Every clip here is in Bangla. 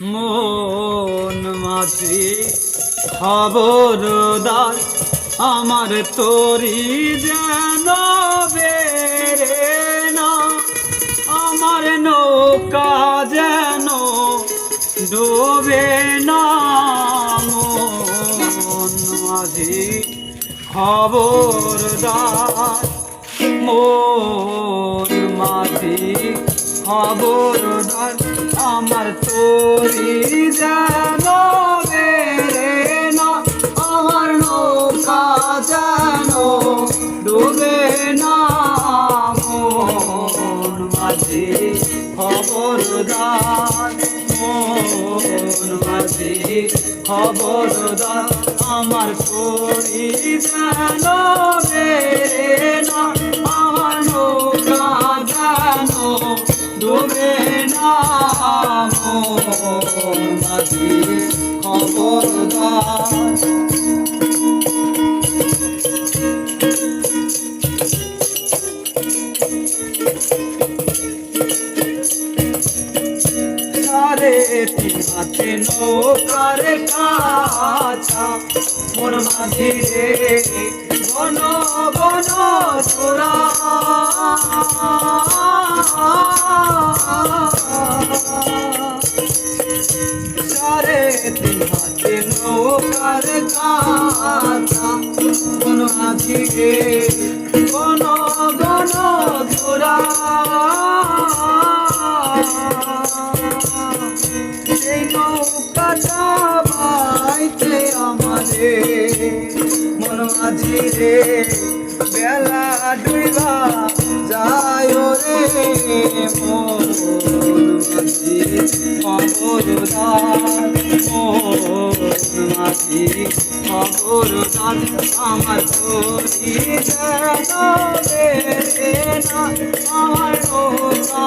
মন মাঝি খবরদার আমার তোরি যেন না, আমার নৌকা যেন ডোবে না। খবরদার মন মাঝি খবরদার আমার তোরি যেন বেরে না, আমার নৌকা যেন ডুবে না। মন মাঝি খবরদার, মন মাঝি খবরদার, আমার তোরি যেন বেরে না, আমার নৌকা তিমাতে নৌকার কাছা মোর মাঝি বন বন তোরা সারে নৌকার কাছা মোর মাঝি রে বন বন তোরা সেই নৌকাটা রে বেলা ডুইবা যায় রে মন মাঝি খবরদার মন মাঝি খবরদার আমার তোরি যেন আমার নৌকা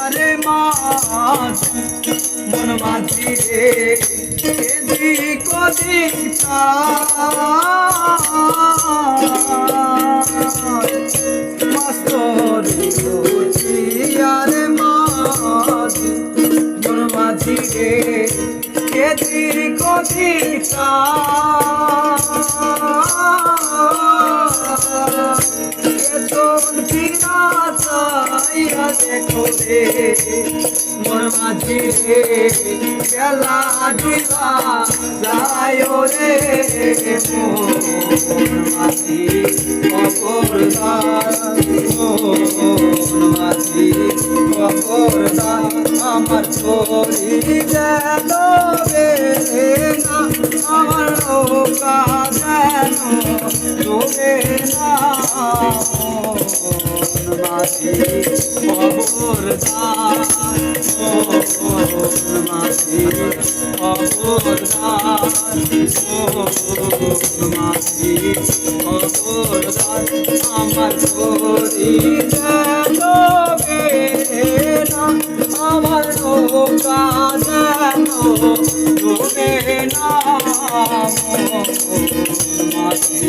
আরে মাছ মন মাঝি রে এদিক ওদিক মাস্তরে বসি মাছ মন মাঝি রে এদিক ওদিক চাইয়া দেখো রে মোর মাঝি রে খেলা যায় রে মাঝি খবরদার চোরি যেন রে না আমার নৌকা যেন ডোবে না। মাঝি আমার আমার নৌকা না মাঝি